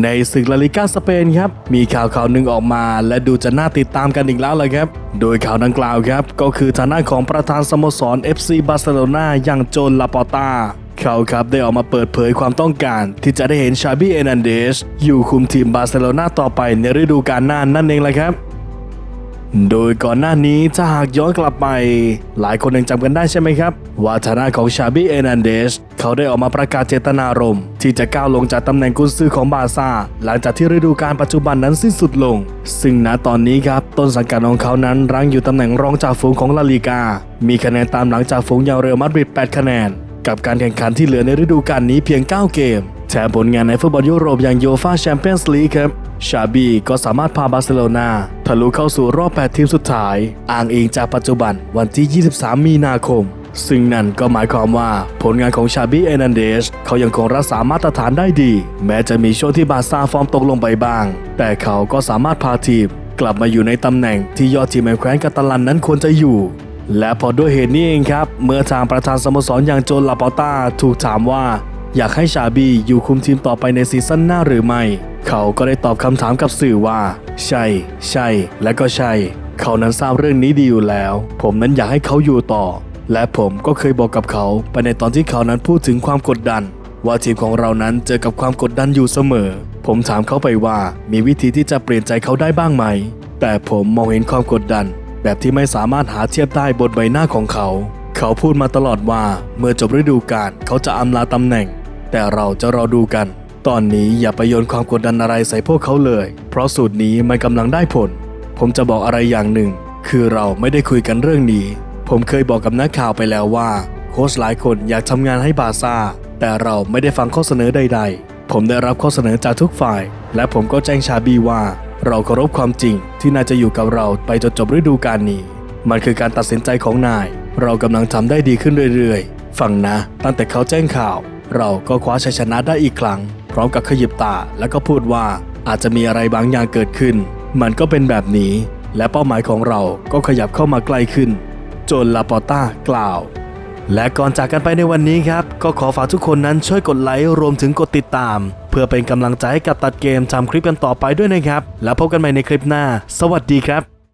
ในศึกลาลิก้าสเปนครับ มีข่าวข่าวหนึ่งออกมา และดูจะน่าติดตามกันอีกแล้วเลยครับ โดยข่าวดังกล่าวครับ ก็คือฐานะของประธานสโมสร FC บาร์เซโลนาอย่างโจนลาปอตาเขาครับได้ออกมาเปิดเผยความต้องการ ที่จะได้เห็นชาบีเอนันเดสอยู่คุมทีมบาร์เซโลนาต่อไปในฤดูกาลหน้านั่นเองแหละครับ โดยก่อนหน้านี้ถ้าหากย้อนกลับไป หลายคนยังจำกันได้ใช่ไหมครับ ว่าฐานะของชาบีเอนันเดสเขาได้ออกมาประกาศเจตนารมณ์ ที่จะก้าวลงจากตำแหน่งกุนซือของบาซ่า หลังจากที่ฤดูกาลปัจจุบันนั้นสิ้นสุดลง ซึ่งณตอนนี้ครับต้นสังกัดของเขานั้นรั้งอยู่ตำแหน่งรองจ่าฝูงของลาลีกา มีคะแนนตามหลังจากฝูงยาวเรอัลมาดริด8คะแนน กับการแข่งขันที่เหลือในฤดูกาลนี้เพียง 9 เกมแถมผลงานในฟุตบอลยุโรปอย่างโยฟาแชมเปี้ยนส์ลีกครับ ชาบีก็สามารถพาบาร์เซโลนาทะลุเข้าสู่รอบ 8 ทีมสุดท้าย อ้างอิงจากปัจจุบันวันที่ 23 มีนาคม ซึ่งนั่นก็หมายความว่าผลงานของชาบีเอนันเดสเขายังคงรักษามาตรฐานได้ดี แม้จะมีช่วงที่บาร์ซ่าฟอร์มตกลงไปบ้าง แต่เขาก็สามารถพาทีมกลับมาอยู่ในตำแหน่งที่ยอดทีมแห่งแคว้นกาตาลันนั้นควรจะอยู่และพอด้วยเหตุนี้เองครับ เมื่อทางประธานสโมสรอย่างโจนลาปอต้าถูกถามว่า อยากให้ชาบีอยู่คุมทีมต่อไปในซีซั่นหน้าหรือไม่ เขาก็ได้ตอบคำถามกับสื่อว่า ใช่ ใช่ และก็ใช่ เขานั้นทราบเรื่องนี้ดีอยู่แล้ว ผมนั้นอยากให้เขาอยู่ต่อ และผมก็เคยบอกกับเขาไปในตอนที่เขานั้นพูดถึงความกดดัน ว่าทีมของเรานั้นเจอกับความกดดันอยู่เสมอ ผมถามเขาไปว่ามีวิธีที่จะเปลี่ยนใจเขาได้บ้างไหม แต่ผมมองเห็นความกดดัน แบบที่ไม่สามารถหาเทียบได้บนใบหน้าของเขา เขาพูดมาตลอดว่าเมื่อจบฤดูกาลเขาจะอำลาตำแหน่ง แต่เราจะรอดูกัน ตอนนี้อย่าไปโยนความกดดันอะไรใส่พวกเขาเลย เพราะสูตรนี้มันกำลังได้ผล ผมจะบอกอะไรอย่างหนึ่ง คือเราไม่ได้คุยกันเรื่องนี้ ผมเคยบอกกับนักข่าวไปแล้วว่า โค้ชหลายคนอยากทำงานให้บาซ่า แต่เราไม่ได้ฟังข้อเสนอใด ๆ ผมได้รับข้อเสนอจากทุกฝ่าย และผมก็แจ้งชาบีว่า เราเคารพความจริงที่นายจะอยู่กับเราไปจนจบฤดูกาลนี้ มันคือการตัดสินใจของนาย เรากำลังทำได้ดีขึ้นเรื่อยๆ ฟังนะ ตั้งแต่เขาแจ้งข่าว เราก็คว้าชัยชนะได้อีกครั้ง พร้อมกับขยิบตาแล้วก็พูดว่าอาจจะมีอะไรบางอย่างเกิดขึ้น มันก็เป็นแบบนี้ และเป้าหมายของเราก็ขยับเข้ามาใกล้ขึ้น จนลาปอต้ากล่าว และก่อนจากกันไปในวันนี้ครับ ก็ขอฝากทุกคนนั้นช่วยกดไลค์รวมถึงกดติดตาม เพื่อเป็นกำลังใจให้กับตัดเกมทำคลิปกันต่อไปด้วยนะครับ แล้วพบกันใหม่ในคลิปหน้า สวัสดีครับ